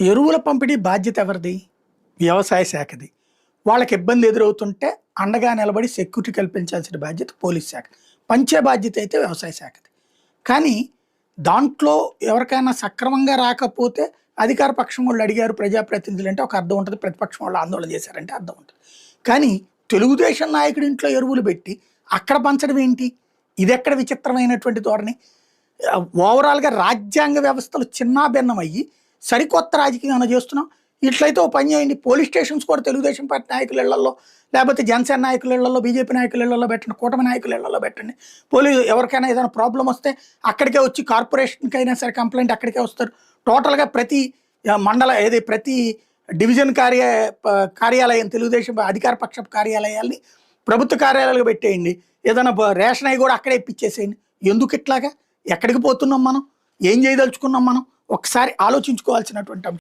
ఎరువుల పంపిణీ బాధ్యత ఎవరిది? వ్యవసాయ శాఖది. వాళ్ళకి ఇబ్బంది ఎదురవుతుంటే అండగా నిలబడి సెక్యూరిటీ కల్పించాల్సిన బాధ్యత పోలీస్ శాఖ. పంచే బాధ్యత అయితే వ్యవసాయ శాఖది. కానీ దాంట్లో ఎవరికైనా సక్రమంగా రాకపోతే అధికార పక్షం వాళ్ళు అడిగారు ప్రజాప్రతినిధులు అంటే ఒక అర్థం ఉంటుంది ప్రతిపక్షం వాళ్ళు ఆందోళన చేశారంటే అర్థం ఉంటుంది. కానీ తెలుగుదేశం నాయకుడి ఇంట్లో ఎరువులు పెట్టి అక్కడ పంచడం ఏంటి? ఇది ఎక్కడ విచిత్రమైనటువంటి ధోరణి? ఓవరాల్గా రాజ్యాంగ వ్యవస్థలు చిన్నాభిన్నం అయ్యి సరికొత్త రాజకీయం ఏమైనా చేస్తున్నాం? ఇట్లయితే ఓ పని చేయండి. పోలీస్ స్టేషన్స్ కూడా తెలుగుదేశం పార్టీ నాయకుల ఇళ్ళలో లేకపోతే జనసేన నాయకుల ఇళ్ళలో బీజేపీ నాయకుల ఇళ్ళలో పెట్టండి కూటమి నాయకుల ఇళ్ళలో పెట్టండి. పోలీసు ఎవరికైనా ఏదైనా ప్రాబ్లం వస్తే అక్కడికే వచ్చి కార్పొరేషన్కి అయినా సరే కంప్లైంట్ అక్కడికే వస్తారు. టోటల్గా ప్రతి మండల ఏది ప్రతి డివిజన్ కార్య కార్యాలయం తెలుగుదేశం అధికార పక్ష కార్యాలయాల్ని ప్రభుత్వ కార్యాలయాలు పెట్టేయండి. ఏదైనా రేషన్ అవి కూడా అక్కడే ఇప్పించేసేయండి ఎందుకు ఇట్లాగా? ఎక్కడికి పోతున్నాం మనం? ఏం చేయదలుచుకున్నాం మనం? ఒకసారి ఆలోచించుకోవాల్సినటువంటి